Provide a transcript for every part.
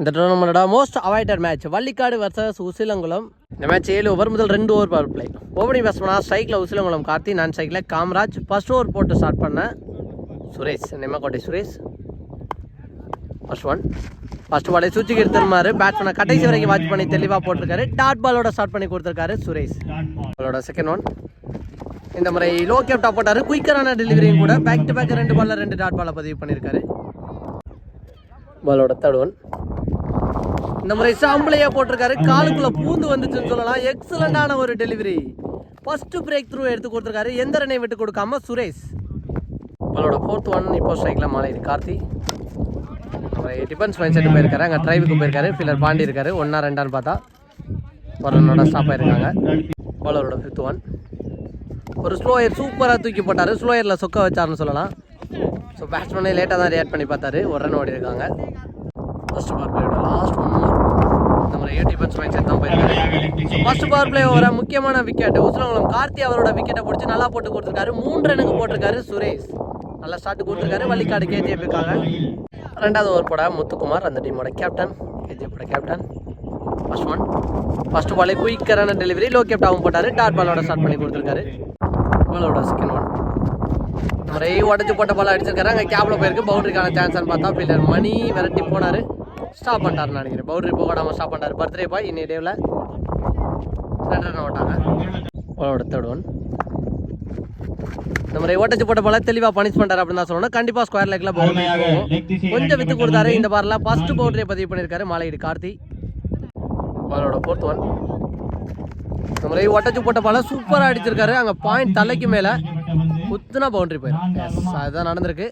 இந்த டோர்னமெண்டோட most avoided match Vallikkadu versus Usilankulam. இந்த match ஏழு ஓவர் முதல் ரெண்டு ஓவர் பவர் பிளே ஓப்பனிங் பேட்ஸ்மனா ஸ்ட்ரைக்கில் உசிலங்குளம் கார்த்தி நான் ஸ்ட்ரைக்கில் காமராஜ். ஃபர்ஸ்ட் ஓவர் போட்டு ஸ்டார்ட் பண்ணேன் Suresh Nimmakottai Suresh. First one first பாலை சுச்சிக்கு எடுத்துருமாரு பேட்ஸ்மேனை கடைசி வரைக்கும் வாட்ச் பண்ணி தெளிவாக போட்டிருக்காரு. டாட் பாலோட ஸ்டார்ட் பண்ணி கொடுத்துருக்காரு சுரேஷ். பாலோட செகண்ட் ஒன் இந்த முறை லோ கேப் டாப் போட்டார். குயிக்கரான டெலிவரியும் கூட. பேக் டு பேக் ரெண்டு பாலில் ரெண்டு டாட் பாலை பதிவு பண்ணியிருக்காரு பாலோட தேர்ட் ஒன் இந்த முறை சாம்பிளையா போட்டிருக்காரு. காலுக்குள்ள பூந்து வந்துச்சுன்னு சொல்லலாம். எக்ஸலண்டான ஒரு டெலிவரி ஃபர்ஸ்ட் பிரேக் த்ரூ எடுத்து கொடுத்துருக்காரு. எந்த ரனையும் விட்டு கொடுக்காம சுரேஷ். நம்மளோட ஃபோர்த் ஒன் இப்போ ஸ்ட்ரைக்கில் மாலை கார்த்தி. டிஃபென்ஸ் மைண்ட் செட்டு போயிருக்காரு. அங்கே ட்ரைவுக்கு போயிருக்காரு. ஃபீலர் பாண்டி இருக்காரு. ஒன்றா ரெண்டான்னு பார்த்தா ஒரு ரன்னோட ஸ்டாப் ஆயிருக்காங்க. பாலரோட ஃபிஃப்த் ஒன் ஒரு ஸ்லோயர் சூப்பராக தூக்கி போட்டார். ஸ்லோயரில் சொக்க வச்சாருன்னு சொல்லலாம். ஸோ பேட்ஸ்மேனே லேட்டாக தான் ரியாக்ட் பண்ணி பார்த்தாரு. ஒரு ரன் ஓடி இருக்காங்க ஃபஸ்ட் பவர் பிளேயோட லாஸ்ட் ஒன் இந்த மாதிரி எயிட்டி டிஃபென்ஸ் மைண்ட் செட் தான் போயிருக்காரு ஃபர்ஸ்ட் பவர் பிளே ஓவர முக்கியமான விக்கெட் உசிலங்குளம் கார்த்தி அவரோட விக்கெட்டை பிடிச்சி நல்லா போட்டு கொடுத்துருக்காரு. மூன்று ரனுக்கு போட்டிருக்காரு சுரேஷ். நல்லா ஸ்டார்ட் கொடுத்துருக்காரு. வள்ளிக்காடு கேஜிஎஃப்க்காக ரெண்டாவது ஓவர் போட முத்துக்குமார் அந்த டீமோட கேப்டன் கேஜிஎஃபோட கேப்டன் ஃபர்ஸ்ட் ஒன் ஃபர்ஸ்ட் பாலே குயிக்கரான டெலிவரி லோ கேப்டாவும் போட்டார். டாட் பாலோட ஸ்டார்ட் பண்ணி கொடுத்துருக்காரு. பாலோட செகண்ட் ஒன் முறை உடச்சி போட்ட பால் அடிச்சிருக்காரு. அங்கே கேப்பில் போயிருக்கு. பவுண்டரிக்கான சான்ஸ்னு பார்த்தா ஃபீல்டர் மணி விரட்டி போனார். ஸ்டாப் பண்ணிட்டாருன்னு நினைக்கிறேன். பவுண்டரி போகாமல் ஸ்டாப் பண்ணிட்டாரு. பர்த்டே பாய் இன்னி டேவில் ரெண்டு ரன் ஓட்டாங்க பாலோட தேர்ட் ஒன் இந்த முறை ஓட்டச்சு போட்ட பால தெளிவாக பனிஷ் அப்படின்னு தான் சொல்லணும். கண்டிப்பாக ஸ்கொயர் லெக்கில் பவுண்டரி போகும். கொஞ்சம் வித்து கொடுத்தாரு. இந்த பாரில் ஃபர்ஸ்ட் பவுண்டரியை பதிவு பண்ணியிருக்காரு மாலையீடு கார்த்தி. பாலோட ஃபோர்த் ஒன் இந்த முறை ஒட்டச்சு போட்ட பால சூப்பராக அடிச்சிருக்காரு. அங்கே பாயிண்ட் தலைக்கு மேலே குத்துனா பவுண்டரி போயிடும் அதுதான் நடந்திருக்கு.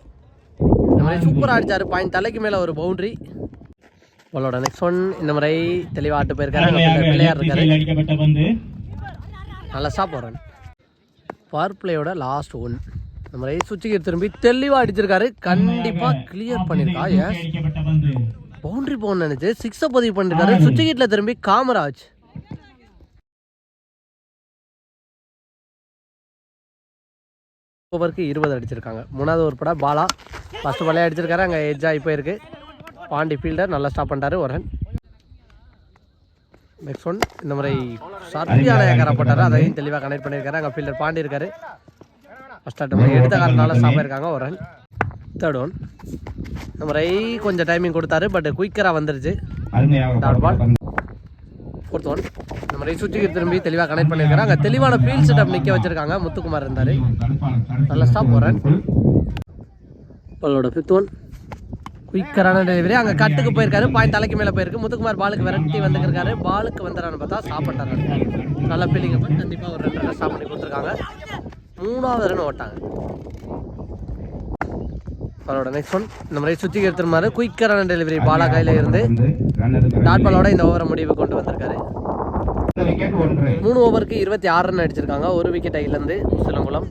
இந்த மாதிரி சூப்பராக அடிச்சாரு. பாயிண்ட் தலைக்கு மேலே ஒரு பவுண்டரி பாலோட நெக்ஸ்ட் ஒன் இந்த முறை தெளிவாக ஆட்டு போயிருக்காரு. பிள்ளையார் இருக்காரு. நல்லா வரேன் பவர் பிளேயோட லாஸ்ட் ஒன் இந்த முறை சுவிட்சுக்கு திரும்பி தெளிவாக அடிச்சிருக்காரு. கண்டிப்பாக கிளியர் பண்ணியிருக்கா. எஸ் பவுண்டரி போகணும்னு நினைச்சு சிக்ஸை பதிவு பண்ணிருக்காரு. சுவிட்ச் கீட்ல திரும்பி காமராஜ். ஓவருக்கு இருபது அடிச்சிருக்காங்க. மூணாவது ஒரு படம் பாலா. ஃபர்ஸ்ட் பாலே அடிச்சிருக்காரு. அங்கே எட்ஜ் ஆகி போயிருக்கு. பாண்டி ஃபீல்டர் நல்லா ஸ்டாப் பண்ணிட்டாரு ஒரு ரன் நெக்ஸ்ட் ஒன் இந்த முறை சரியான ஏக்கரா போட்டாரு அதையும் தெளிவாக கனெக்ட் பண்ணியிருக்காரு. அங்கே ஃபீல்டர் பாண்டி இருக்காரு. ஃபஸ்ட் அட்டம் எடுத்த காரணனால ஸ்டாப் இருக்காங்க ஒரு ரன் தேர்ட் ஒன் இந்த முறை கொஞ்சம் டைமிங் கொடுத்தாரு பட் குயிக்கராக வந்துருச்சு. டாட் பால் ஃபோர்த் ஒன் இந்த மாதிரி சுற்றிக்கு திரும்பி தெளிவாக கனெக்ட் பண்ணியிருக்காரு. அங்கே தெளிவான ஃபீல்ட் செட்டப் நிற்க வச்சிருக்காங்க முத்துக்குமார் இருந்தார். நல்ல ஸ்டாப் போகிறேன் பாலோட ஃபிஃப்த் ஒன் குயிக்கரான டெலிவரி. அங்கே கட்டுக்கு போயிருக்காரு பாயிண்ட் தலைக்கு மேலே போயிருக்கு. முத்துக்குமார் பாலுக்கு விரட்டி வந்துருக்காரு பாலுக்கு வந்துறான்னு பார்த்தா சாப்பிட்டாரு. நல்ல ஃபீலிங் அப்போ. கண்டிப்பாக ஒரு ரெண்டு ரன் ஸ்டாப் பண்ணி கொடுத்துருக்காங்க. மூணாவது ரன் ஓட்டாங்க. பாலோட நெக்ஸ்ட் ஒன் இந்த மாதிரி சுற்றி எடுத்துருமாரு குயிக்கரான டெலிவரி பாலா கையில் இருந்து டாட் பாலோட இந்த ஓவரை முடிவு கொண்டு வந்திருக்காரு. மூணு ஓவருக்கு இருபத்தி ஆறு ரன் அடிச்சிருக்காங்க. ஒரு விக்கெட்டை இழந்து சிலங்குளம்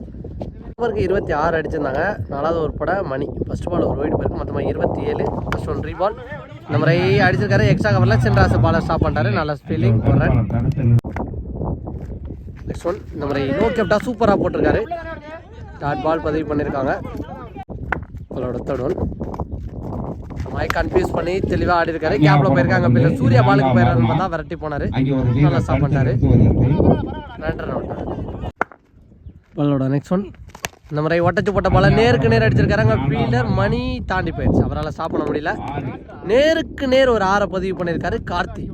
ஓவருக்கு இருபத்தி ஆறு அடிச்சிருந்தாங்க. நாலாவது ஒரு படம் மணி. ஃபர்ஸ்ட் பால் ஒரு ஒயிட் போயிருக்கு. மொத்தமாக இருபத்தி ஏழு. ஃபர்ஸ்ட் ஒன் ரீபால் இந்த முறை அடிச்சிருக்காரு எக்ஸ்ட்ரா கவரில் சென்ட்ராஸ் பாலை ஸ்டாப் பண்ணிட்டாரு நல்ல ஸ்பீலிங் ஒரு ரன் நெக்ஸ்ட் ஒன் இந்த முறை நோ கேப்டா சூப்பராக போட்டிருக்காரு. டாட் பால் பதிவு பண்ணியிருக்காங்க அவரோட தேர்ட் ஒன் மை கன்ஃபியூஸ் பண்ணி தெளிவாக ஆடி இருக்காரு கேப்ல போயிருக்காங்க. பிள்ளை சூர்யா பாலுக்கு போயிடறாருன்னு தான் விரட்டி போனாரு. நல்லா ஸ்டாப் பண்ணிட்டாரு. வீரர் ரெண்டு ரன் அவுட் பாலோட நெக்ஸ்ட் ஒன் இந்த முறை ஒட்டச்சு போட்ட பால நேருக்கு நேர் அடிச்சிருக்காரு. அங்கே ஃபீல்டர் மணி தாண்டி போயிடுச்சு. அவரால் பண்ண முடியல. நேருக்கு நேர் ஒரு ஆறை பதிவு பண்ணியிருக்காரு கார்த்தி.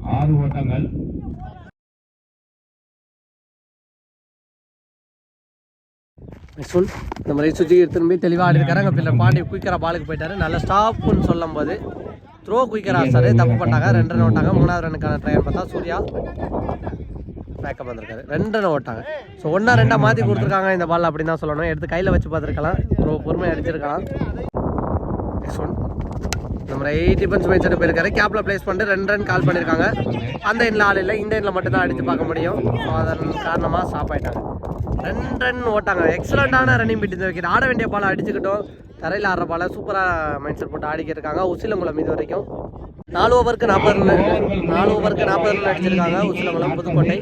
ஒன் இந்த மாதிரி சுற்றி திரும்பி தெளிவாக ஆடி இருக்காரு அங்கே ஃபீல்டர் பாண்டி குயிக்கரா பாலுக்கு போயிட்டாரு. நல்ல ஸ்டாப்னு சொல்லும் போது த்ரோ குயிக்கரா சார். தப்பு பண்ணிட்டாங்க. ரெண்டு ரன் ஓட்டாங்க மூணாவது ரனுக்கான ட்ரையல் பார்த்தா சூர்யா. பேக்கப் வந்திருக்காரு. ரெண்டு ஓட்டாங்க. ஸோ ஒன்றா ரெண்டாக மாற்றி கொடுத்துருக்காங்க இந்த பால் அப்படின்னு தான் சொல்லணும். எடுத்து கையில் வச்சு பார்த்துருக்கலாம். ரொம்ப பொறுமையாக அடிச்சிருக்கலாம். நெக்ஸ்ட் ஒன் நம்ம எயிட் டிஃபென்ஸ் மேட்ச் போயிருக்காரு. கேப்பில் ப்ளேஸ் பண்ணிட்டு ரெண்டு ரன் கால் பண்ணியிருக்காங்க அந்த எண்ணில் ஆள் இல்லை. இந்த எண்ணில் மட்டும் தான் அடித்து பார்க்க முடியும். ஸோ அதன் காரணமாக ஸ்டாப் ரெண்டு ரன் ஓட்டாங்க. எக்ஸலண்ட்டான ரன்னிங் பிட்டு இந்த விக்கெட் ஆட வேண்டிய பாலை அடிச்சுக்கிட்டோம். தரையில் ஆடுற பாலை சூப்பராக மைண்ட் செட் போட்டு ஆடிக்கிட்டு இருக்காங்க. உசிலங்குளம் இது வரைக்கும். நாலு ஓவருக்கு நாற்பது ரன் நாலு ஓவருக்கு நாற்பது ரன் அடிச்சிருக்காங்க. உசிலங்குளம் புதுக்கோட்டை.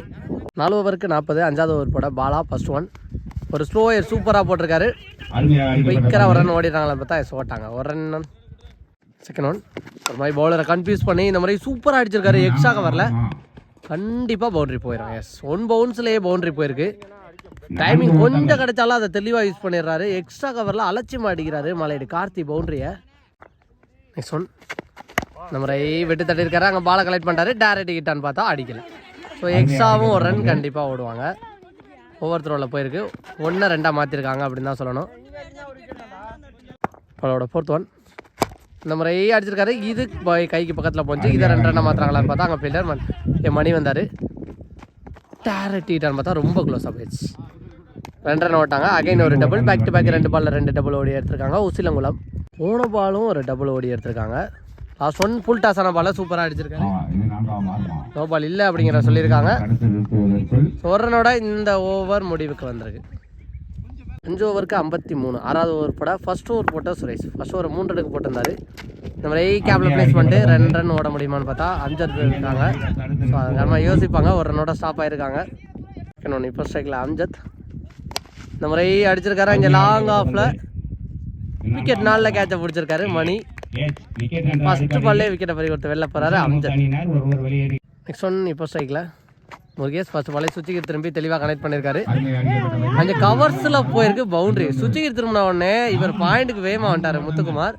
நாலு ஓவருக்கு நாற்பது அஞ்சாவது ஓவர் போட பாலா ஃபர்ஸ்ட் ஒன் ஒரு ஸ்லோ ஏர் சூப்பராக போட்டிருக்காரு. அருமையாக குயிக்கராக ஒரு ரன் ஓடிடுறாங்களே பார்த்தா எஸ் ஓட்டாங்க ஒரு ரன் செகண்ட் ஒன் ஒரு மாதிரி பவுலரை கன்ஃபியூஸ் பண்ணி இந்த மாதிரி சூப்பராக அடிச்சிருக்காரு. எக்ஸாக வரல. கண்டிப்பாக பவுண்டரி போயிடும் எஸ் ஒன் பவுன்ஸ்லேயே பவுண்டரி போயிருக்கு. டைமிங் கொஞ்சம் கிடைச்சாலும் அதை தெளிவாக யூஸ் பண்ணிடுறாரு. எக்ஸ்ட்ரா கவரில் அலட்சியமாக அடிக்கிறாரு மலையடி. கார்த்தி பவுண்டரியை நெக்ஸ்ட் ஒன் இந்த முறை வெட்டு தட்டியிருக்காரு. அங்கே பாலை கலெக்ட் பண்ணிட்டாரு. டேரக்ட் கிட்டான்னு பார்த்தா அடிக்கல. ஸோ எக்ஸ்ட்ராவும் ஒரு ரன் கண்டிப்பாக ஓடுவாங்க. ஓவர் த்ரோவில் போயிருக்கு. ஒன்று ரெண்டாக மாற்றிருக்காங்க அப்படின்னு தான் சொல்லணும். அவளோட ஃபோர்த் ஒன் இந்த முறை அடிச்சிருக்காரு. இது கைக்கு பக்கத்தில் போச்சு. இதை ரெண்டு ரன்னாக மாற்றுறாங்களான்னு பார்த்தா அங்கே ஃபீல்டர் மண் என் மணி வந்தார். டேரக்ட் ஹீட்டான்னு பார்த்தா ரொம்ப க்ளோஸாக போயிடுச்சு. ரெண்டு ரன் ஓட்டாங்க. அகைன் ஒரு டபுள் பேக் டு பேக் ரெண்டு பாலில் ரெண்டு டபுள் ஓடி எடுத்திருக்காங்க. உசிலங்குளம். போன பாலும் ஒரு டபுள் ஓடி எடுத்திருக்காங்க. லாஸ்ட் ஒன் ஃபுல் டாஸ் ஆன பாலை சூப்பராக ஆடுமா. நோ பால் இல்லை அப்படிங்கிற சொல்லியிருக்காங்க. அடுத்து நிறுத்துவதற்குள் ஸோ ஒரு ரனோட இந்த ஓவர் முடிவுக்கு வந்திருக்கு. அஞ்சு ஓவருக்கு ஐம்பத்தி மூணு. ஆறாவது ஓவர் போட ஃபர்ஸ்ட் ஓவர் போட்ட சுரேஷ். ஃபர்ஸ்ட் ஓவர் மூன்று ரனுக்கு போட்டிருந்தாரு. இந்த மாதிரி கேப்ல பிளேஸ் பண்ணிட்டு ரெண்டு ரன் ஓட முடியுமான்னு பார்த்தா அம்ஜத் இருக்காங்க. ஸோ அதுக்காக யோசிப்பாங்க. ஒரு ரனோட ஸ்டாப் ஆயிருக்காங்க இன்னொன்று இப்போ ஸ்ட்ரைக்கில் அம்ஜத். இந்த மாதிரி அடிச்சிருக்காரு. இங்கே லாங் ஆஃபில் விக்கெட் நாலில் கேட்சை பிடிச்சிருக்காரு மணி. அடிப்படையில் பால்லே விக்கெட்டை பறி கொடுத்து வெளில போகிறாரு அம்ஜத் நெக்ஸ்ட் ஒன் இப்போ ஸ்ட்ரைக்கில் முருகேஷ் ஃபர்ஸ்ட் பாலே சுச்சிக்கு திரும்பி தெளிவாக கனெக்ட் பண்ணியிருக்காரு. அங்க கவர்ஸ்ல போயிருக்கு பவுண்டரி சுச்சிகிர் திரும்பின உடனே இவர் பாயிண்ட்டுக்கு வேகமா வந்துட்டாரு முத்துக்குமார்.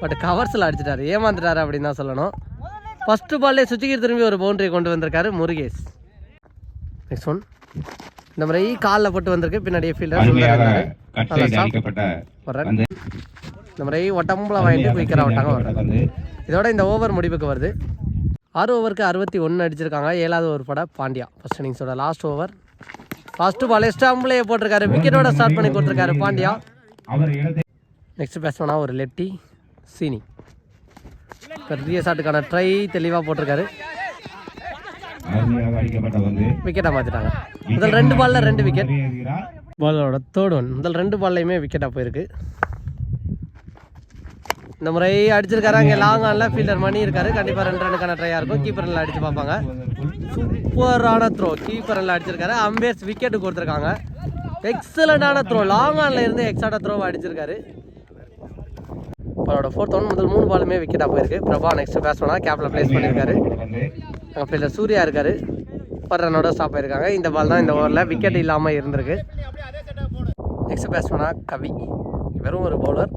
பட் கவர்ஸ்ல அடிச்சிட்டாரு. ஏமாந்துட்டாரு அப்படின்னு தான் சொல்லணும். ஃபர்ஸ்ட் பால்லே சுச்சிகிர் திரும்பி ஒரு பவுண்டரி கொண்டு வந்திருக்காரு முருகேஷ். நெக்ஸ்ட் ஒன் இந்த மாதிரி காலில் போட்டு வந்திருக்கு. பின்னாடியே ஃபீல்டர் இந்த மாதிரி ஒட்டம்புல வாங்கிட்டு குயிக்கரா விட்டாங்க. இதோட இந்த ஓவர் முடிவுக்கு வருது. ஆறு ஓவருக்கு அறுபத்தி ஒன்று அடிச்சிருக்காங்க. ஏழாவது ஓவர் பட பாண்டியா. ஃபர்ஸ்ட் இன்னிங்ஸோட லாஸ்ட் ஓவர். ஃபர்ஸ்ட் பால் ஸ்டாம்பிளே போட்டிருக்காரு. விக்கெட்டோட ஸ்டார்ட் பண்ணி கொடுத்துருக்காரு பாண்டியா. நெக்ஸ்ட் பேட்ஸ்மேனா ஒரு லெப்டி சீனி. பெரிய ஷாட்டுக்கான ட்ரை தெளிவாக போட்டிருக்காரு. விக்கெட்டாக மாற்றிட்டாங்க முதல் ரெண்டு பாலில் ரெண்டு விக்கெட். பாலோட தேர்ட் ஒன் முதல் ரெண்டு பால்லையுமே விக்கெட்டாக போயிருக்கு. இந்த முறை அடிச்சிருக்காரு. அங்கே லாங் ஆனில் ஃபீல்டர் மணி இருக்காரு. கண்டிப்பாக ரெண்டு ரனுக்கான ட்ரையாக இருக்கும். கீப்பரில் அடிச்சு பார்ப்பாங்க. சூப்பரான த்ரோ கீப்பரில் அடிச்சிருக்காரு. அம்பேர்ஸ் விக்கெட்டு கொடுத்துருக்காங்க. எக்ஸலண்டான த்ரோ லாங் ஆனில் இருந்து எக்ஸாட்டா த்ரோ அடிச்சிருக்காரு. அவரோட ஃபோர்த் ஒன் முதல் மூணு பாலுமே விக்கெட்டாக போயிருக்கு. பிரபா நெக்ஸ்ட் பேட்ஸ்மேனாக கேப்பில் ப்ளேஸ் பண்ணியிருக்காரு. அங்கே ஃபீல்டர் சூர்யா இருக்காரு. பர் ரனோட ஸ்டாப் ஆயிருக்காங்க. இந்த பால் தான் இந்த ஓவரில் விக்கெட் இல்லாமல் இருந்திருக்கு. நெக்ஸ்ட் பேட்ஸ்மேனா கவி. வெறும் ஒரு பவுலர்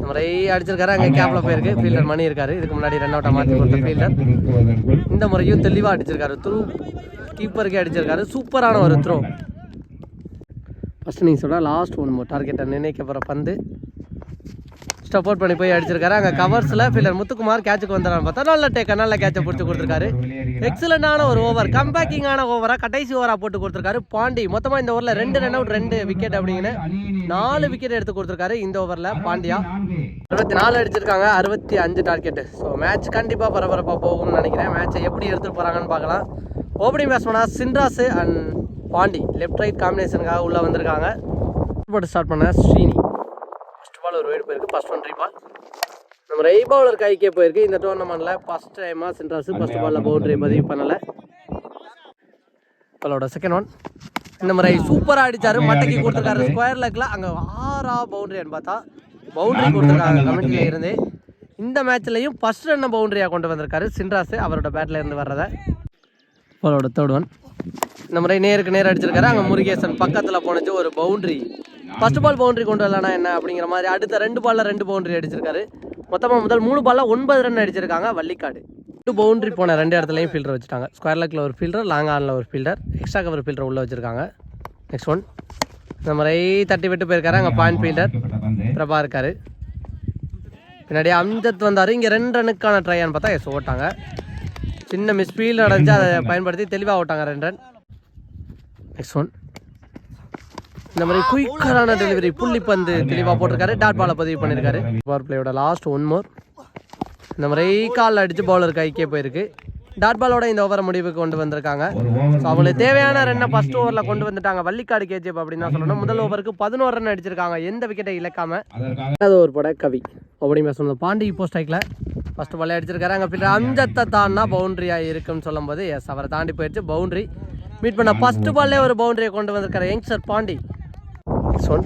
இந்த முறை அடிச்சிருக்காரு அங்கே கேப்பில் போயிருக்கு. ஃபீல்டர் மணி இருக்காரு. இதுக்கு முன்னாடி ரன் அவுட்டை மாற்றி கொடுத்த ஃபீல்டர் இந்த முறையும் தெளிவாக அடிச்சிருக்காரு. த்ரூ கீப்பருக்கே அடிச்சிருக்காரு. சூப்பரான ஒரு த்ரோ ஃபஸ்ட் இன்னிங்ஸோட லாஸ்ட் ஒன் டார்கெட்டை நிர்ணயிக்க போகிற பந்து. சப்போர்ட் பண்ணி போய் அடிச்சிருக்காரு. அங்கே கவர்ஸில் ஃபீல்டர் முத்துக்குமார் கேட்சுக்கு வந்துடுறான்னு பார்த்தா. நல்ல டேக்க நல்ல கேட்சை பிடிச்சி கொடுத்துருக்காரு. எக்ஸலண்டான ஒரு ஓவர் கம்பேக்கிங்கான ஓவராக கடைசி ஓவராக போட்டு கொடுத்துருக்காரு. பாண்டி மொத்தமாக இந்த ஓவரில் ரெண்டு ரன் அவுட் ரெண்டு விக்கெட் அப்படின்னு நாலு விக்கெட் எடுத்து கொடுத்துருக்காரு இந்த ஓவரில் பாண்டியா. அறுபத்தி நாலு அடிச்சிருக்காங்க அறுபத்தி அஞ்சு டார்கெட்டு ஸோ மேட்ச் கண்டிப்பாக பரபரப்பாக போகும்னு நினைக்கிறேன். மேட்சை எப்படி எடுத்துகிட்டு போகிறாங்கன்னு பார்க்கலாம். Opening பேட்ஸ்மேனா Chinras and Pandi. Left right காம்பினேஷனுக்காக உள்ளே வந்திருக்காங்க. போட்டு ஸ்டார்ட் பண்ண ஸ்ரீனி. ஒரு வைடு போயிருக்கு. ஃபஸ்ட் ஒன் பால் நம்ம ரை பவுலர் கைக்கே போயிருக்கு. இந்த டோர்னமெண்ட்டில் ஃபஸ்ட் டைமாக சின்ராஸ் ஃபஸ்ட் பாலில் பவுண்டரி பதிவு பண்ணலை. பாலோட செகண்ட் ஒன் இந்த மாதிரி சூப்பராக அடிச்சாரு. மட்டைக்கு கொடுத்துருக்காரு. ஸ்கொயர் லெக்ல அங்கே ஆறா பவுண்டரியான்னு பார்த்தா பவுண்டரி கொடுத்துருக்காங்க. கமிட்டியில் இருந்து. இந்த மேட்ச்லையும் ஃபர்ஸ்ட் ரன்னை பவுண்டரியாக கொண்டு வந்திருக்காரு. சின்ராஸ் அவரோட பேட்டில் இருந்து வர்றதை. போலோட தேர்ட் இந்த முறை நேருக்கு நேர் அடிச்சிருக்காரு. அங்கே முருகேசன் பக்கத்தில் போனச்சு ஒரு பவுண்ட்ரி ஃபர்ஸ்ட் பால் பவுண்ட்ரி கொண்டு வரலனா என்ன அப்படிங்கிற மாதிரி அடுத்த ரெண்டு பாலில் ரெண்டு பவுண்ட்ரி அடிச்சிருக்காரு. மொத்தமாக முதல் மூணு பாலில் ஒன்பது ரன் அடிச்சிருக்காங்க வள்ளிக்காடு. டூ பவுண்ட்ரி போன ரெண்டு இடத்துலையும் ஃபீல்டர் வச்சுட்டாங்க. ஸ்கொயர் லெக்கில் ஒரு ஃபீல்டர் லாங் ஆனில் ஒரு ஃபீல்டர் எக்ஸ்ட்ரா கவர் ஃபீல்டர் உள்ளே வச்சிருக்காங்க. நெக்ஸ்ட் ஒன் இந்த முறை தட்டி விட்டு போயிருக்காரு. அங்கே பாயிண்ட் ஃபீல்டர் பிரபா இருக்காரு. பின்னாடி அம்ஜத் வந்தார். இங்கே ரெண்டு ரனுக்கான ட்ரையான்னு பார்த்தா எஸ் ஓட்டாங்க. சின்ன மிஸ் நடந்துச்சு அதை பயன்படுத்தி தெளிவாக ஓட்டாங்க ரெண்டு நெக்ஸ்ட் ஒன் இந்த மாதிரி குயிக்கரான டெலிவரி புள்ளி பந்து தெளிவாக போட்டிருக்காரு. டாட் பாலை பதிவு பண்ணியிருக்காரு பவர் பிளேயோட லாஸ்ட் ஒன் மோர் இந்த மாதிரி காலில் அடித்து பவுலர் கைக்கே போயிருக்கு. டாட் பாலோட இந்த ஓவரை முடிவுக்கு கொண்டு வந்திருக்காங்க. ஸோ அவங்களுக்கு தேவையான ரன்னை ஃபர்ஸ்ட் ஓவரில் கொண்டு வந்துட்டாங்க. வள்ளிக்காடு கேஜிஎப் அப்படின்னு தான் சொல்லணும். முதல் ஓவருக்கு பதினோரு ரன் அடிச்சிருக்காங்க. எந்த விக்கெட்டை இழக்காம. அது ஒரு பட கவி. அப்படி பேசணும் பாண்டி இப்போ ஸ்ட்ரைக்கில் ஃபஸ்ட்டு பாலே அடிச்சிருக்காரு. அங்கே ஃபீல்டர் அஞ்சத்தை தான்னா பவுண்டரியாக இருக்குன்னு சொல்லும்போது எஸ் அவரை தாண்டி போயிடுச்சு. பவுண்டரி மீட் பண்ண ஃபஸ்ட்டு பால்லே ஒரு பவுண்டரியை கொண்டு வந்திருக்காரு. யங்ஸ்டர் பாண்டி நெக்ஸ்ட் ஒன்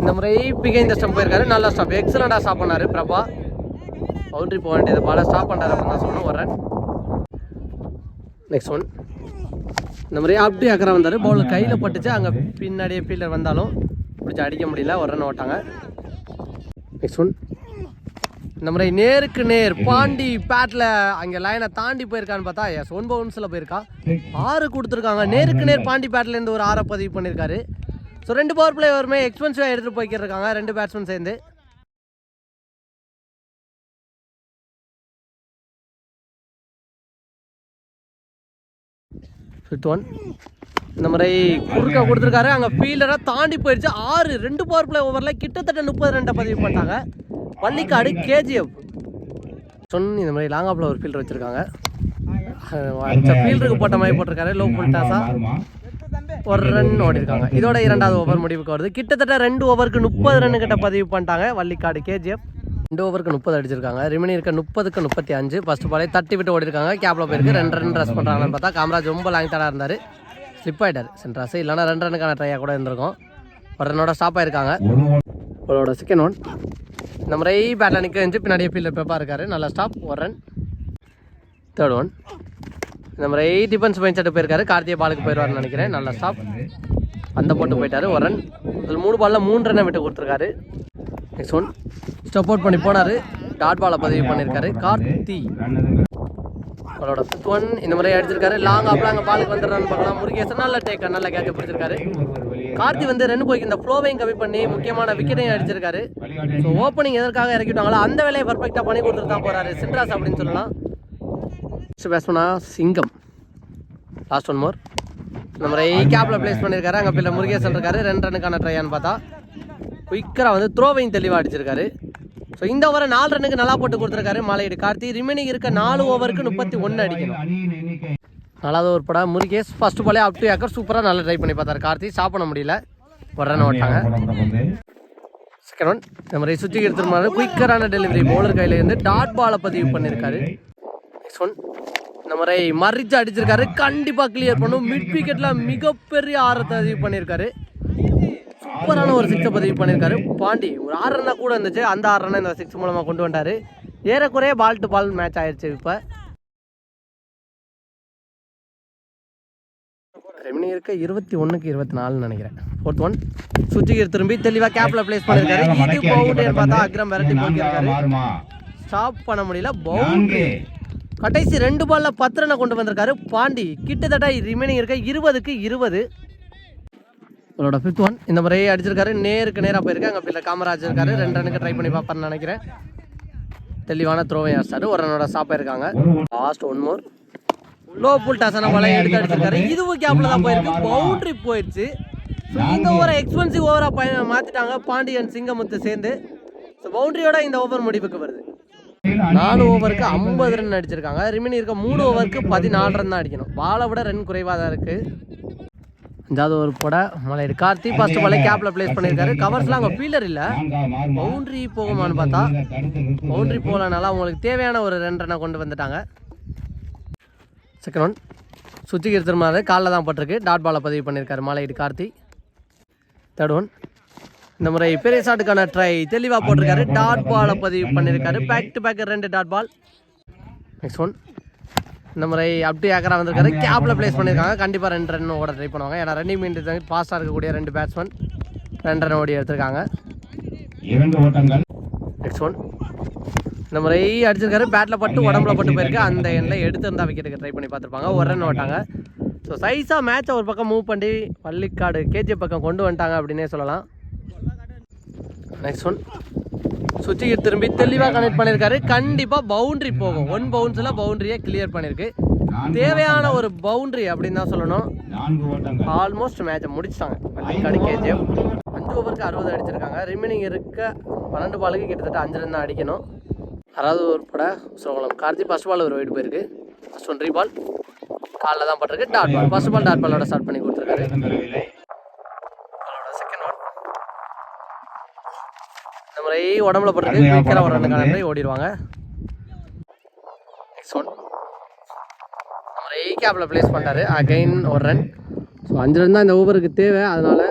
இந்த முறை பிகை இந்த ஸ்டம்ப் போயிருக்காரு. நல்ல ஸ்டாப் எக்ஸலண்டாக ஸ்டாப் பண்ணார் பிரபா. பவுண்டரி போக வேண்டியது. பால ஸ்டாப் பண்ணார் அப்படின்னு தான் சொல்லணும். நெக்ஸ்ட் ஒன் இந்த மாதிரி அப்படி அக்கறை வந்தார். பவுலர் கையில் பட்டுச்சு. அங்கே பின்னாடியே ஃபீல்டர் வந்தாலும் பிடிச்சி அடிக்க முடியல. ஒரு ரன் ஓட்டாங்க. நெக்ஸ்ட் ஒன் இந்த மாதிரி நேருக்கு நேர் பாண்டி பேட்டில் அங்கே லைனை தாண்டி போயிருக்கான்னு பார்த்தா எஸ் ஒன் பவுன்ஸில் போயிருக்கா? ஆறு கொடுத்துருக்காங்க. நேருக்கு நேர் பாண்டி பேட்லேருந்து ஒரு ஆறை பதிவு பண்ணியிருக்காரு ஸோ ரெண்டு பவர் பிளேயருமே எக்ஸ்பென்சிவாக எடுத்துகிட்டு போய்க்கிட்டு இருக்காங்க ரெண்டு பேட்ஸ்மேன் சேர்ந்து. ஃபிஃப்த் ஒன் இந்த மாதிரி குறுக்க கொடுத்துருக்காரு. அங்கே ஃபீல்டராக தாண்டி போயிடுச்சு ஆறு ரெண்டு பவர் பிளே ஓவரில் கிட்டத்தட்ட முப்பது ரெண்டை பதிவு பண்ணிட்டாங்க. பள்ளிக்காடு கேஜிஎஃப். சொன்ன இந்த மாதிரி லாங் ஆப்பில் ஒரு ஃபீல்டர் வச்சுருக்காங்க. ஃபீல்டருக்கு போட்ட மாதிரி போட்டிருக்காரு லோ மாறுமா ஒரு ரன் ஓடிருக்காங்க. இதோட இரண்டாவது ஓவர் முடிவுக்கு வருது. கிட்டத்தட்ட ரெண்டு ஓவருக்கு முப்பது ரன் கிட்ட பதிவு பண்ணிட்டாங்க. வள்ளிக்காடு கேஜிஎஃப். ரெண்டு ஓவருக்கு முப்பது அடிச்சிருக்காங்க. ரிமினி இருக்க முப்பதுக்கு முப்பத்தி அஞ்சு. ஃபர்ஸ்ட் பாலே தட்டி விட்டு ஓடிருக்காங்க. கேப்ல போயிருக்கு. ரெண்டு ரன் ரஸ் பண்ணுறாங்கன்னு பார்த்தா காமராஜ் ரொம்ப லாங் தடா இருந்தார். ஸ்லிப் ஆயிட்டார். சென்ட்ராஸ் இல்லைனா ரெண்டு ரனுக்கான ட்ரையாக கூட இருந்திருக்கும். ஒரு ரன்னோட ஸ்டாப் ஆயிருக்காங்க. அவரோட செகண்ட் ஒன் இந்த முறை பேட்டில் நிற்க வந்து பின்னாடியே ஃபீல்டர் பேப்பா இருக்காரு. நல்லா ஸ்டாப் ஒரு ரன் தேர்ட் ஒன் இந்த முறை டிஃபென்ஸ் மைண்ட் செட்டு போயிருக்காரு. கார்த்திகை பாலுக்கு போயிடுவார்னு நினைக்கிறேன். நல்ல ஸ்டாப் அந்த போட்டு போயிட்டாரு ஒரு ரன் இதில் மூணு பாலில் மூணு ரன்னை விட்டு கொடுத்துருக்காரு. நெக்ஸ்ட் ஒன் ஸ்டெப் அவுட் பண்ணி போனார். டாட் பாலை பதிவு பண்ணியிருக்காரு. கார்த்தி. அவரோட ஃபிஃப்த் ஒன் இந்த முறை அடிச்சிருக்காரு. லாங் ஆப்லாங்க அங்கே பாலுக்கு வந்துடுறான்னு பார்க்கலாம். முருகேசன் நல்ல டேக் நல்ல கேட்ச் பிடிச்சிருக்காரு. கார்த்தி வந்து ரன் போய்க்கு இந்த ஃப்ளோவையும் கம்மி பண்ணி முக்கியமான விக்கெட்டையும் அடிச்சிருக்காரு. ஸோ ஓப்பனிங் எதற்காக இறக்கிட்டாங்களோ அந்த வேலையை பர்ஃபெக்டாக பண்ணி கொடுத்துட்டு தான் போறாரு. சின்ராஸ் அப்படின்னு சொல்லலாம். நெக்ஸ்ட் பேட்ஸ்மனா சிங்கம். லாஸ்ட் ஒன் மோர் இந்த முறை கேப்பில் ப்ளேஸ் பண்ணியிருக்காரு அங்கே பிள்ளை முருகேசன் இருக்காரு. ரெண்டு ரனுக்கான ட்ரையான்னு பார்த்தா. குயிக்கராக வந்து த்ரோவையும் தெளிவாக அடிச்சிருக்காரு. ஸோ இந்த ஓவரை நாலு ரன்னுக்கு நல்லா போட்டு கொடுத்துருக்காரு மலையீடு. கார்த்தி ரிமைனிங் இருக்க நாலு ஓவருக்கு முப்பத்தி ஒன்று அடிக்கணும். அணியின் நாலாவது ஒரு படம். முருகேஷ் ஃபர்ஸ்ட் பாலே அப் டு ஏக்கர் சூப்பராக நல்லா ட்ரை பண்ணி பார்த்தாரு. கார்த்தி சாப்பிட முடியல. ஒரு ஓட்டாங்க செகண்ட் ஒன் இந்த மாதிரி சுற்றி எடுத்துருமாரு குயிக்கரான டெலிவரி பவுலர் கையில இருந்து டாட் பாலை பதிவு பண்ணியிருக்காரு நெக்ஸ்ட் ஒன் இந்த மாதிரி மறிச்சு அடிச்சிருக்காரு. கண்டிப்பாக கிளியர் பண்ணும். மிட் விக்கெட்டில் மிகப்பெரிய ஆரத்தை பதிவு பண்ணியிருக்காரு சூப்பரான ஒரு சிக்ஸை பதிவு பண்ணியிருக்காரு பாண்டி ஒரு ஆறு ரன்னா கூட இருந்துச்சு. அந்த ஆறு ரன்னை இந்த சிக்ஸ் மூலமாக கொண்டு வந்தார். ஏறக்குறைய பால் டு பால் மேட்ச் ஆயிடுச்சு இப்போ. ரெமினி இருக்க இருபத்தி ஒன்றுக்கு இருபத்தி நாலுன்னு நினைக்கிறேன். ஃபோர்த் ஒன் சுஜிகர் திரும்பி தெளிவாக கேப்ல பிளேஸ் இது பவுண்டர் பார்த்தா. அக்ரம் விரட்டி போயிருக்காரு ஸ்டாப் பண்ண முடியல. பவுண்டரி கடைசி ரெண்டு பால்ல பத்து ரனை கொண்டு வந்திருக்காரு பாண்டி. கிட்டத்தட்ட ரிமைனிங் இருக்க இருபதுக்கு இருபது. அவரோட ஃபிஃப்த் ஒன் இந்த முறை அடிச்சிருக்காரு. நேருக்கு நேராக போயிருக்கு அங்கே பிள்ளை காமராஜ் இருக்காரு. ரெண்டு ரனுக்கு ட்ரை பண்ணி பார்ப்பாருன்னு நினைக்கிறேன். தெளிவான த்ரோவை ஆஸ்டாரு ஒரு ரனோட ஸ்டாப் ஆயிருக்காங்க last one more low full டாஸான பாலை எடுத்து அடிச்சிருக்காரு. இதுவும் கேப்ல தான் போயிருக்கு. பவுண்டரி போயிடுச்சு. ஸோ இந்த ஓவரை எக்ஸ்பென்சிவ் ஓவராக பய மாற்றிட்டாங்க பாண்டியன் சிங்கமுத்து சேர்ந்து. ஸோ பவுண்டரியோட இந்த ஓவர் முடிவுக்கு வருது. நாலு ஓவருக்கு ஐம்பது ரன் அடிச்சிருக்காங்க. ரிமைனி இருக்க மூணு ஓவருக்கு பதினாலு ரன் தான் அடிக்கணும். பாலை விட ரன் குறைவாக தான் இருக்கு. அஞ்சாவது ஓவர் போட மலையடி கார்த்தி ஃபர்ஸ்ட் பாலை கேப்ல பிளேஸ் பண்ணியிருக்காரு. கவர்ஸ்லாம் அங்கே ஃபீல்டர் இல்லை. பவுண்டரி போகுமான்னு பார்த்தா. பவுண்டரி போகலனால அவங்களுக்கு தேவையான ஒரு ரெண்டு ரன்னை கொண்டு வந்துட்டாங்க. செகண்ட் ஒன் சுத்திகர் திருமாறு காலில் தான் பட்டிருக்கு. டாட் பாலை பதிவு பண்ணியிருக்காரு மாலையீடு கார்த்தி. தேர்ட் ஒன் இந்த முறை பெரிய ஷாட்டுக்கான ட்ரை தெளிவாக போட்டிருக்காரு. டாட் பாலை பதிவு பண்ணியிருக்காரு. பேக் டு பேக் ரெண்டு டாட் பால் நெக்ஸ்ட் ஒன் இந்த முறை அப்படி ஏக்கரா வந்திருக்காரு. கேப்ல பிளேஸ் பண்ணியிருக்காங்க. கண்டிப்பாக ரெண்டு ரன் ஓட ட்ரை பண்ணுவாங்க. ஏன்னா ரன்னிங் மீன் ஃபாஸ்ட்டாக இருக்கக்கூடிய ரெண்டு பேட்ஸ்மேன் ரெண்டு ரன் ஓடி எடுத்திருக்காங்க. இரண்டு ஓட்டங்கள். நெக்ஸ்ட் ஒன் இந்த முறை அடிச்சிருக்காரு. பேட்டில் பட்டு உடம்புல பட்டு போயிருக்கு. அந்த எண்ணில் எடுத்திருந்தா விக்கெட்டுக்கு ட்ரை பண்ணி பார்த்துருப்பாங்க. ஒரு ரன் ஓட்டாங்க. ஸோ சைஸாக மேட்சை ஒரு பக்கம் மூவ் பண்ணி பள்ளிக்காடு கேஜி பக்கம் கொண்டு வந்துட்டாங்க அப்படின்னே சொல்லலாம். நெக்ஸ்ட் ஒன் சுவிட்சுக்கு திரும்பி தெளிவாக கனெக்ட் பண்ணியிருக்காரு. கண்டிப்பாக பவுண்டரி போகும். ஒன் பவுன்ஸில் பவுண்டரியை கிளியர் பண்ணியிருக்கு. தேவையான ஒரு பவுண்டரி அப்படின்னு தான் சொல்லணும். ஆல்மோஸ்ட் மேட்சை முடிச்சிட்டாங்க. பள்ளிக்காடு கேஜிஎஃப் அஞ்சு ஓவருக்கு அறுபது அடிச்சிருக்காங்க. ரிமைனிங் இருக்க பன்னெண்டு பாலுக்கு கிட்டத்தட்ட அஞ்சு ரன் தான் அடிக்கணும். அறுபது ஓவர் பட சோழம் கார்த்தி ஃபர்ஸ்ட் பால் ஒரு வைடு போயிருக்கு. ஃபர்ஸ்ட் ஒன் பால் காலில் தான் பட்டிருக்கு. Dot ball first ball dot பாலோட ஸ்டார்ட் பண்ணி கொடுத்துருக்காரு. செகண்ட் ஒன் இந்த முறை உடம்புல பட்டிருக்கு. குயிக்கராக ஒரு ரன்னுக்கான ட்ரை ஓடிடுவாங்க. நெக்ஸ்ட் ஒன் இந்த முறை கேப்பில் ப்ளேஸ் பண்ணிட்டாரு. அகைன் ஒரு ரன் ஸோ அஞ்சு ரன் தான் இந்த ஓவருக்கு தேவை. அதனால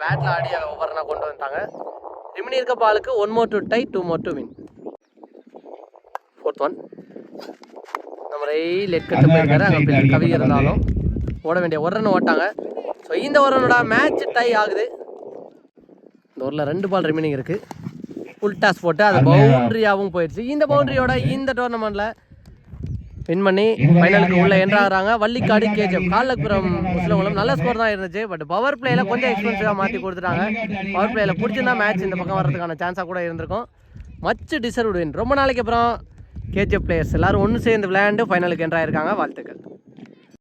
பேட்டில் ஆடி ஓவர்னா கொண்டு வந்துட்டாங்க. ரிமினி இருக்க பாலுக்கு one more to tie two more to win fourth one நம்ம லெட் கட்டு போயிருக்காரு. அங்கே கவி இருந்தாலும் ஓட வேண்டிய ஒரு ரன் ஓட்டாங்க. ஸோ இந்த ஒரு ரனோட மேட்ச் டை ஆகுது. இந்த ஊரில் ரெண்டு பால் ரிமைனிங் இருக்குது ஃபுல் டாஸ் போட்டு அது பவுண்டரியாகவும் போயிடுச்சு. இந்த பவுண்டரியோட இந்த டோர்னமெண்ட்டில் வின் பண்ணி ஃபைனலுக்கு உள்ள என்ட்ராகிறாங்க வள்ளிக்காடு கேஜிஎஃப் காலப்புறம் முஸ்லிம் நல்ல ஸ்கோர் தான் இருந்துச்சு. பட் பவர் பிளேல கொஞ்சம் எக்ஸ்பென்சிவாக மாற்றி கொடுத்துட்டாங்க. பவர் பிளேல பிடிச்சிருந்தா மேட்ச் இந்த பக்கம் வர்றதுக்கான சான்ஸாக கூட இருந்திருக்கும். மச் டிசர்வ்டு வின் ரொம்ப நாளைக்கு அப்புறம் கேஜிஎஃப் பிளேயர்ஸ் எல்லாரும் ஒன்று சேர்ந்து விளையாண்டு ஃபைனலுக்கு என்ட்ராயிருக்காங்க வாழ்த்துக்கள்.